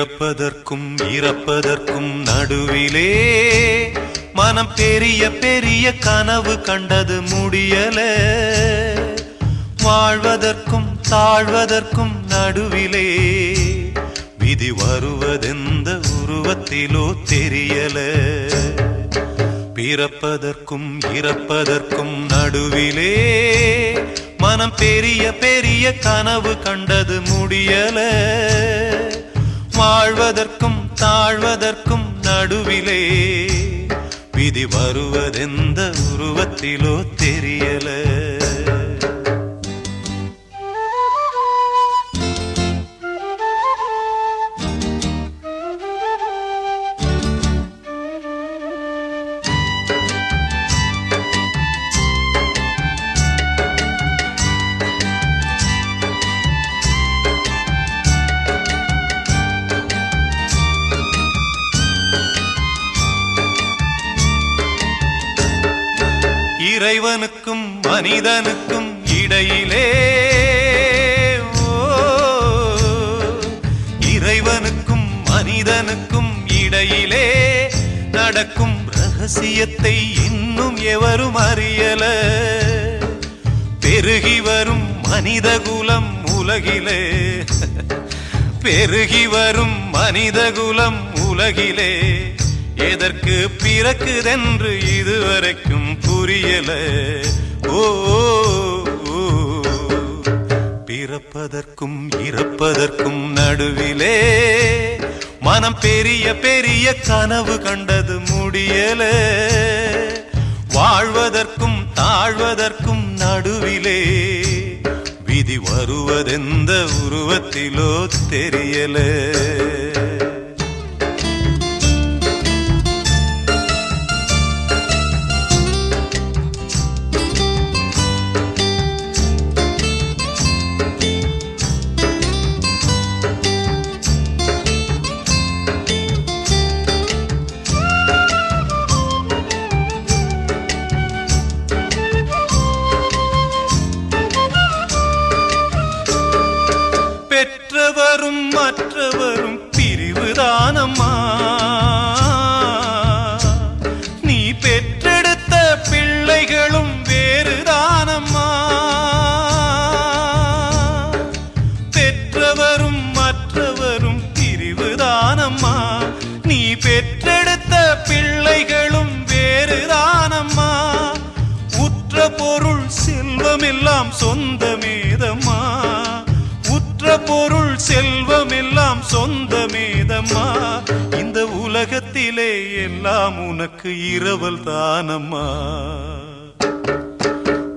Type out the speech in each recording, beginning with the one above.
பிறப்பதற்கும் இறப்பதற்கும் நடுவிலே மனம் பெரிய பெரிய கனவு கண்டது முடியல. வாழ்வதற்கும் தாழ்வதற்கும் நடுவிலே விதி வருவதெந்த உருவத்திலோ தெரியல. பிறப்பதற்கும் இறப்பதற்கும் நடுவிலே மனம் பெரிய பெரிய கனவு கண்டது முடியல. வாழ்வதற்கும் தாழ்வதற்கும் நடுவிலே விதி வருவதெந்த உருவத்திலோ தெரியல. இறைவனுக்கும் மனிதனுக்கும் இடையிலே இறைவனுக்கும் மனிதனுக்கும் இடையிலே நடக்கும் ரகசியத்தை இன்னும் எவரும் அறியல. பெருகி வரும் மனித குலம் உலகிலே பெருகி வரும் மனித குலம் உலகிலே. எதற்கு பிறக்குதென்று இதுவரைக்கும் புரியல? ஓ பிறப்பதற்கும் இறப்பதற்கும் நடுவிலே மனம் பெரிய பெரிய கனவு கண்டது முடியல. வாழ்வதற்கும் தாழ்வதற்கும் நடுவிலே விதி வருவதெந்த உருவத்திலோ தெரியலே. மற்றவரும் பிரிவுதானம்மா நீ பெற்றெடுத்த பிள்ளைகளும் வேறுதானம்மா பெற்றவரும் மற்றவரும் பிரிவுதானம்மா நீ பெற்றெடுத்த பிள்ளைகளும் வேறுதானம்மா உற்ற பொருள் செல்வமெல்லாம் சொந்தமேதம்மா உற்ற பொருள் சொந்தமேதம்மா இந்த உலகத்திலே எல்லாம் உனக்கு இரவல் தானம்மா.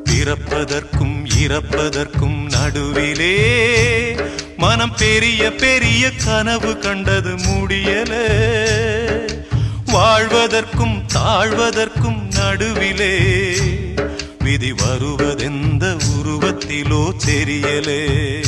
பிறப்பதற்கும் இறப்பதற்கும் நடுவிலே மனம் பெரிய பெரிய கனவு கண்டது முடியல. வாழ்வதற்கும் தாழ்வதற்கும் நடுவிலே விதி வருவதெந்த உருவத்திலோ தெரியலே.